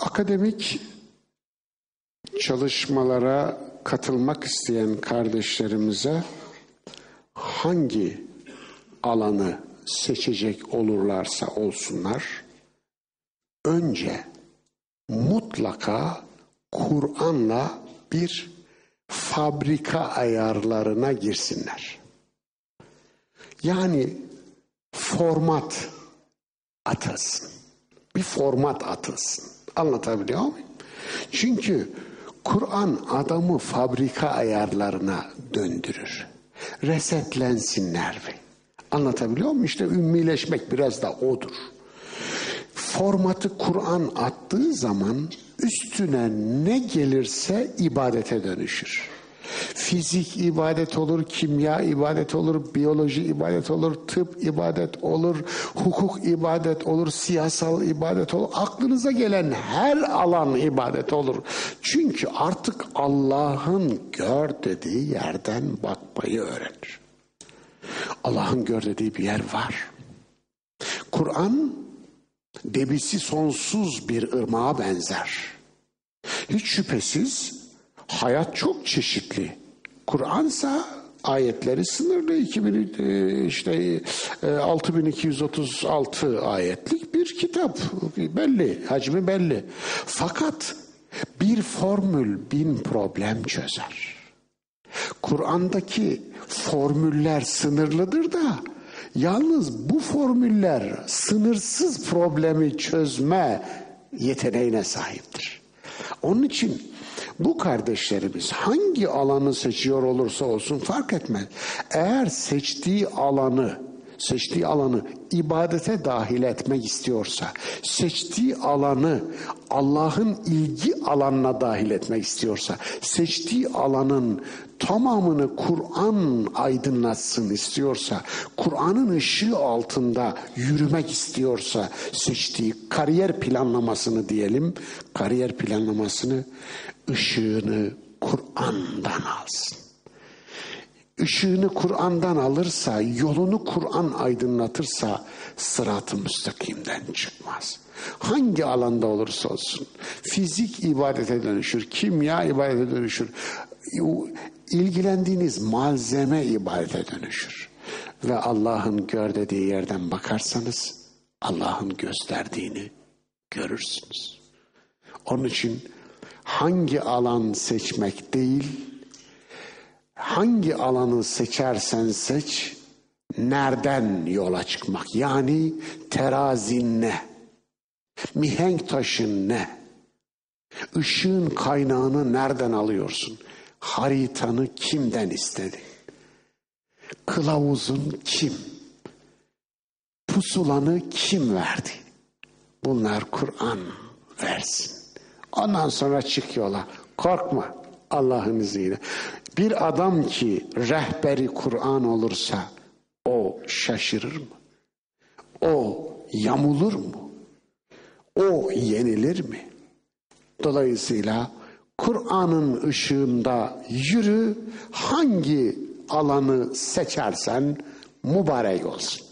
Akademik çalışmalara katılmak isteyen kardeşlerimize hangi alanı seçecek olurlarsa olsunlar önce mutlaka Kur'an'la bir fabrika ayarlarına girsinler. Yani format atılsın. Bir format atılsın. Anlatabiliyor muyum? Çünkü Kur'an adamı fabrika ayarlarına döndürür. Resetlensinler ve Anlatabiliyor muyum? İşte ümmileşmek biraz da odur. Formatı Kur'an attığı zaman üstüne ne gelirse ibadete dönüşür. Fizik ibadet olur, kimya ibadet olur, biyoloji ibadet olur, tıp ibadet olur, hukuk ibadet olur, siyasal ibadet olur. Aklınıza gelen her alan ibadet olur. Çünkü artık Allah'ın gör dediği yerden bakmayı öğrenir. Allah'ın gör dediği bir yer var. Kur'an debisi sonsuz bir ırmağa benzer. Hiç şüphesiz hayat çok çeşitli. Kur'ansa ayetleri sınırlı 2000 e, işte 6236 e, ayetlik bir kitap belli hacmi belli fakat bir formül bin problem çözer Kur'an'daki formüller sınırlıdır da yalnız bu formüller sınırsız problemi çözme yeteneğine sahiptir. Onun için bu kardeşlerimiz hangi alanı seçiyor olursa olsun fark etmez. Eğer seçtiği alanı seçtiği alanı ibadete dahil etmek istiyorsa, seçtiği alanı Allah'ın ilgi alanına dahil etmek istiyorsa, seçtiği alanın tamamını Kur'an aydınlatsın istiyorsa, Kur'an'ın ışığı altında yürümek istiyorsa, seçtiği kariyer planlamasını diyelim, kariyer planlamasını ışığını Kur'an'dan alsın. Işığını Kur'an'dan alırsa, yolunu Kur'an aydınlatırsa sırat-ı müstakimden çıkmaz. Hangi alanda olursa olsun. Fizik ibadete dönüşür, kimya ibadete dönüşür. İlgilendiğiniz malzeme ibadete dönüşür. Ve Allah'ın gör dediği yerden bakarsanız Allah'ın gösterdiğini görürsünüz. Onun için hangi alan seçmek değil, hangi alanı seçersen seç, nereden yola çıkmak? Yani terazin ne? Mihenk taşın ne? Işığın kaynağını nereden alıyorsun? Haritanı kimden istedin? Kılavuzun kim? Pusulanı kim verdi? Bunlar Kur'an versin. Ondan sonra çık yola. Korkma Allah'ın izniyle. Bir adam ki rehberi Kur'an olursa o şaşırır mı? O yamulur mu? O yenilir mi? Dolayısıyla Kur'an'ın ışığında yürü hangi alanı seçersen mübarek olsun.